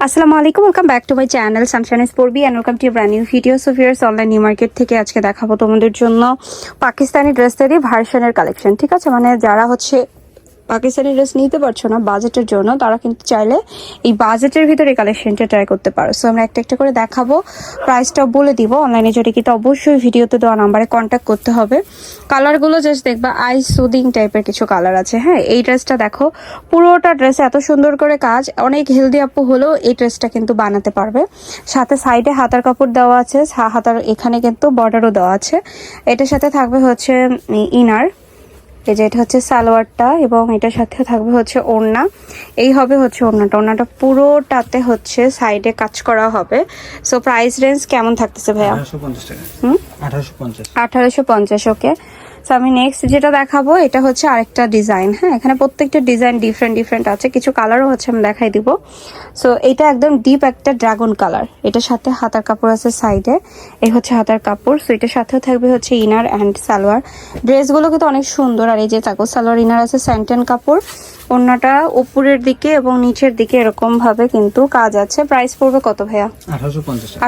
আসসালামু আলাইকুম welcome back to my channel sunshine স্পোর্বি and welcome to brand new video সোফিয়ার্স online new market থেকে আজকে দেখাবো তোমাদের জন্য পাকিস্তানি ড্রেসেরই ভার্সনের কালেকশন ঠিক আছে? মানে যারা হচ্ছে পাকিস্তানি ড্রেস নিতে পারছ না বাজেটের জন্য, তারা কিন্তু চাইলে এই বাজেটের ভিতরে কালেকশনটা ট্রাই করতে পারো। সো আমরা একটা একটা করে দেখাবো প্রাইসটাও বলে দিব। অনলাইনে যদি কিন্তু অবশ্যই ভিডিওতে দেওয়া নাম্বারে কন্ট্যাক্ট করতে হবে। কালারগুলো জাস্ট দেখবা আই সুদিং টাইপের কিছু কালার আছে হ্যাঁ? এই ড্রেসটা দেখো, পুরোটা ড্রেস এত সুন্দর করে কাজ, অনেক হেলদি আপু হলেও এই ড্রেসটা কিন্তু বানাতে পারবে। সাথে সাইডে হাতার কাপড় দেওয়া আছে হাতার এখানে কিন্তু বর্ডারও দেওয়া আছে। এটার সাথে থাকবে হচ্ছে ইনার এই যে এটা হচ্ছে সালোয়ারটা এবং এটার সাথে থাকবে হচ্ছে ওড়না। এই হবে হচ্ছে ওড়নাটা। ওড়নাটা পুরোটাতে হচ্ছে সাইডে কাজ করা হবে। সো প্রাইস রেঞ্জ কেমন থাকতেছে ভাইয়া? আঠারোশো পঞ্চাশ হুম? আঠারোশো পঞ্চাশ। ওকে সো আমি নেক্সট যেটা দেখাবো, এটা হচ্ছে আরেকটা ডিজাইন হ্যাঁ? এখানে প্রত্যেকটা ডিজাইন ডিফারেন্ট ডিফারেন্ট আছে। কিছু কালারও হচ্ছে আমি দেখাই দিব। সো এটা একদম ডিপ একটা ড্রাগন কালার এটার সাথে হাতার কাপড় আছে সাইডে এই হচ্ছে হাতার কাপড়। সো এটার সাথেও থাকবে হচ্ছে ইনার অ্যান্ড সালোয়ার ড্রেসগুলো কিন্তু অনেক সুন্দর। আর এই যে তাকো সালোয়ার ইনার আছে স্যান্টেন কাপড়। অন্যটা উপরের দিকে এবং নিচের দিকে এরকম ভাবে কিন্তু কাজ আছে। প্রাইস পড়বে কত ভাইয়া?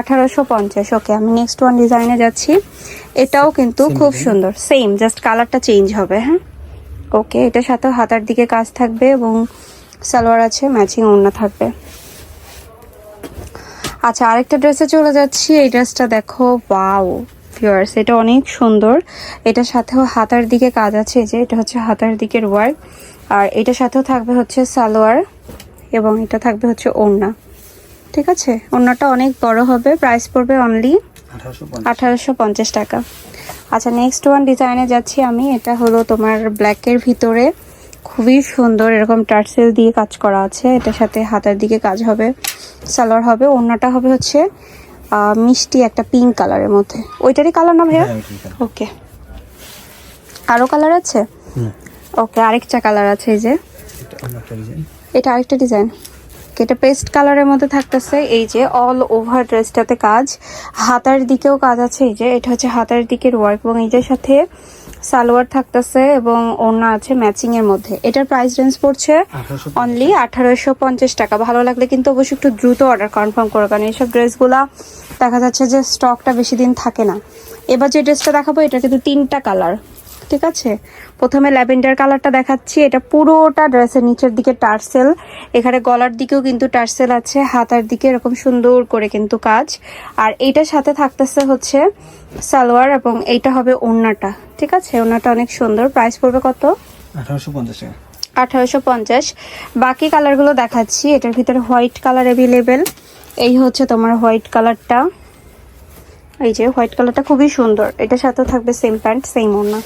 আঠারোশো পঞ্চাশ। ওকে আমি নেক্সট ওয়ান ডিজাইনে যাচ্ছি। এটাও কিন্তু খুব সুন্দর সেম জাস্ট কালারটা চেঞ্জ হবে হ্যাঁ? ওকে এটার সাথে হাতার দিকে কাজ থাকবে এবং সালোয়ার আছে ম্যাচিং ওড়না থাকবে। আচ্ছা আরেকটা ড্রেসে চলে যাচ্ছি। এই ড্রেসটা দেখো ওয়াও ভিউয়ার্স এটা অনেক সুন্দর। এটার সাথেও হাতার দিকে কাজ আছে যে এটা হচ্ছে হাতার দিকের ওয়ার্ক আর এটার সাথেও থাকবে হচ্ছে সালোয়ার এবং এটা থাকবে হচ্ছে ওড়না। ঠিক আছে? ওড়নাটা অনেক বড় হবে প্রাইস পড়বে অনলি আঠারোশো পঞ্চাশ। টাকা। আচ্ছা নেক্সট ওয়ান ডিজাইনে যাচ্ছি আমি। এটা হলো তোমার ব্ল্যাকের ভিতরে। খুবই সুন্দর এরকম টার্সেল দিয়ে কাজ করা আছে। এটার সাথে হাতার দিকে কাজ হবে। সালোয়ার হবে ওড়নাটা হবে হচ্ছে মিষ্টি একটা পিঙ্ক কালারের মধ্যে। ওইটারই কালার না ভাইয়া। ওকে আরও কালার আছে? ওকে আরেকটা কালার আছে এই যে। এটা অন্য একটা ডিজাইন এটা আরেকটা ডিজাইন এটা পেস্ট কালারের মধ্যে থাকতেছে এই যে অল ওভার ড্রেসটাতে কাজ। হাতার দিকেও কাজ আছে এই যে। এটা হচ্ছে হাতার দিকের ওয়ার্ক এবং এইটার সাথে সালোয়ার থাকতেছে এবং ওড়না আছে ম্যাচিং এর মধ্যে। এটার প্রাইস রেঞ্জ পড়ছে অনলি আঠারোশো পঞ্চাশ টাকা। ভালো লাগলে কিন্তু অবশ্যই একটু দ্রুত অর্ডার কনফার্ম করো কারণ এইসব ড্রেসগুলা দেখা যাচ্ছে যে স্টকটা বেশি দিন থাকে না। এবার যে ড্রেসটা দেখাবো এটা কিন্তু তিনটা কালার ঠিক আছে? প্রথমে ল্যাভেন্ডার কালারটা দেখাচ্ছি। এটা পুরোটা ড্রেসের নিচের দিকে টার্সেল। এখানে গলার দিকেও কিন্তু টার্সেল আছে হাতার দিকে এরকম সুন্দর করে কিন্তু কাজ। আর এইটার সাথে থাকতেছে হচ্ছে সালোয়ার এবং এইটা হবে ওড়নাটা। ঠিক আছে? ওড়নাটা অনেক সুন্দর। প্রাইস পড়বে কত? আঠারোশো পঞ্চাশ টাকা। আঠারোশো পঞ্চাশ। বাকি কালারগুলো দেখাচ্ছি। এটার ভিতরে হোয়াইট কালার অ্যাভেলেবেল এই হচ্ছে তোমার হোয়াইট কালারটা। এই যে হোয়াইট কালারটা খুবই সুন্দর। এটার সাথে থাকবে সেম প্যান্ট সেম ওনা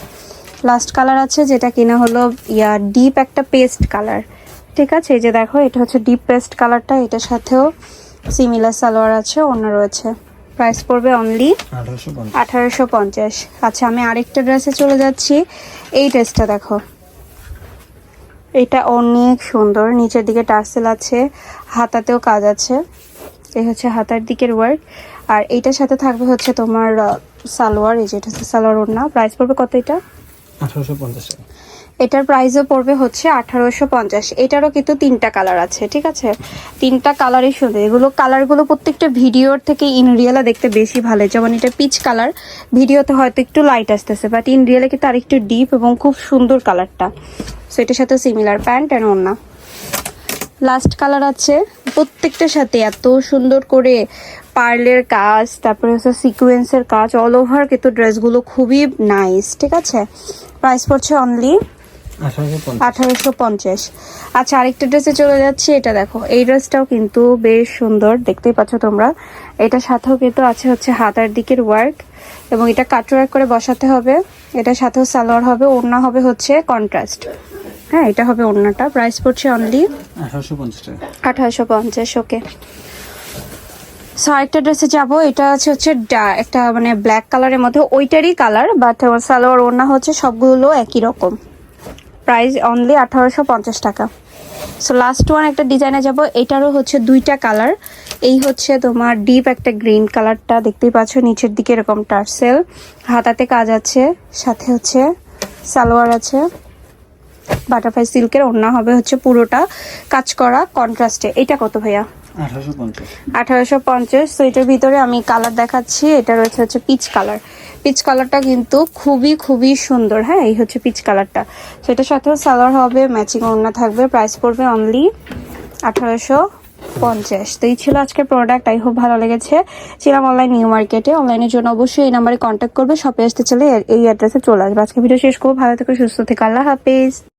লাস্ট কালার আছে যেটা কিনা হলো ইয়া ডিপ একটা পেস্ট কালার ঠিক আছে? এই যে দেখো এটা হচ্ছে ডিপ পেস্ট কালারটা এটার সাথেও সিমিলার সালোয়ার আছে অন্য রয়েছে। প্রাইস পড়বে অনলি আঠারোশো পঞ্চাশ। আচ্ছা আমি আরেকটা ড্রেসে চলে যাচ্ছি। এই ড্রেসটা দেখো। এটা অনেক সুন্দর। নিচের দিকে টার্সেল আছে হাতাতেও কাজ আছে। এই হচ্ছে হাতার দিকের ওয়ার্ক আর এইটার সাথে থাকবে হচ্ছে তোমার সালোয়ার এই যে এটা হচ্ছে সালোয়ার ওড়না। প্রাইস পড়বে কত এটা? আঠারোশো পঞ্চাশ এটার প্রাইসও পড়বে হচ্ছে আঠারোশো পঞ্চাশ। এটারও কিন্তু তিনটা কালার আছে ঠিক আছে? তিনটা কালারই সুন্দর। এগুলো কালারগুলো প্রত্যেকটা ভিডিওর থেকে ইন রিয়েলে দেখতে বেশি ভালো। যেমন এটা পিচ কালার ভিডিওতে হয়তো একটু লাইট আসতেছে বাট ইন রিয়েলে কিন্তু আরেকটু ডিপ এবং খুব সুন্দর কালারটা সো এটার সাথে সিমিলার প্যান্ট অ্যান্ড ওড়না। লাস্ট কালার আছে। প্রত্যেকটার সাথে এত সুন্দর করে পার্লের কাজ তারপরে হচ্ছে সিকোয়েন্সের কাজ অল ওভার কিন্তু ড্রেসগুলো খুবই নাইস ঠিক আছে? প্রাইস পড়ছে অনলি আঠারোশো পঞ্চাশ। আচ্ছা আরেকটা ড্রেসে চলে যাচ্ছি এটা দেখো। এই ড্রেসটাও কিন্তু বেশ সুন্দর দেখতেই পাচ্ছ তোমরা। এটার সাথেও কিন্তু আছে হচ্ছে হাতার দিকের ওয়ার্ক এবং এটা কাট ওয়ার্ক করে বসাতে হবে। এটার সাথেও সালোয়ার হবে ওড়না হবে হচ্ছে কন্ট্রাস্ট হ্যাঁ এটা হবে ওড়নাটা। প্রাইস পড়ছে অনলি আঠারোশো পঞ্চাশ ওকে সো আরেকটা ড্রেসে যাব। এটা আছে হচ্ছে একটা মানে ব্ল্যাক কালারের মধ্যে। ওইটারই কালার বাট সালোয়ার ওড়না হচ্ছে সবগুলো একই রকম। প্রাইস অনলি আঠারোশো পঞ্চাশ টাকা। সো লাস্ট ওয়ান একটা ডিজাইনে যাব। এটারও হচ্ছে দুইটা কালার এই হচ্ছে তোমার ডিপ একটা গ্রিন কালারটা দেখতেই পাচ্ছ, নিচের দিকে এরকম টার্সেল। হাতাতে কাজ আছে। সাথে হচ্ছে সালোয়ার আছে। বাটারফ্লাই সিল্কের ওড়না হবে হচ্ছে পুরোটা। কাজ করা কন্ট্রাস্টে এটা কত ভাইয়া? আঠারোশো পঞ্চাশ। তো এটার ভিতরে আমি কালার দেখাচ্ছি, এটা রয়েছে হচ্ছে পিচ কালার পিচ কালারটা কিন্তু খুবই খুবই সুন্দর হ্যাঁ এই হচ্ছে পিচ কালারটা তো এটার সাথেও সালোয়ার হবে ম্যাচিং ওড়না থাকবে প্রাইস পড়বে অনলি আঠারোশো পঞ্চাশ। তো এই ছিল আজকের প্রোডাক্ট আই হোপ ভালো লেগেছে। ছিলাম অনলাইন নিউ মার্কেটে অনলাইনের জন্য অবশ্যই এই নাম্বারে কন্ট্যাক্ট করবে শপে আসতে চলে এই অ্যাড্রেসে চলে আসবে। আজকে ভিডিও শেষ করব, ভালো থেকে, সুস্থ থেকে, আল্লাহ হাফিজ।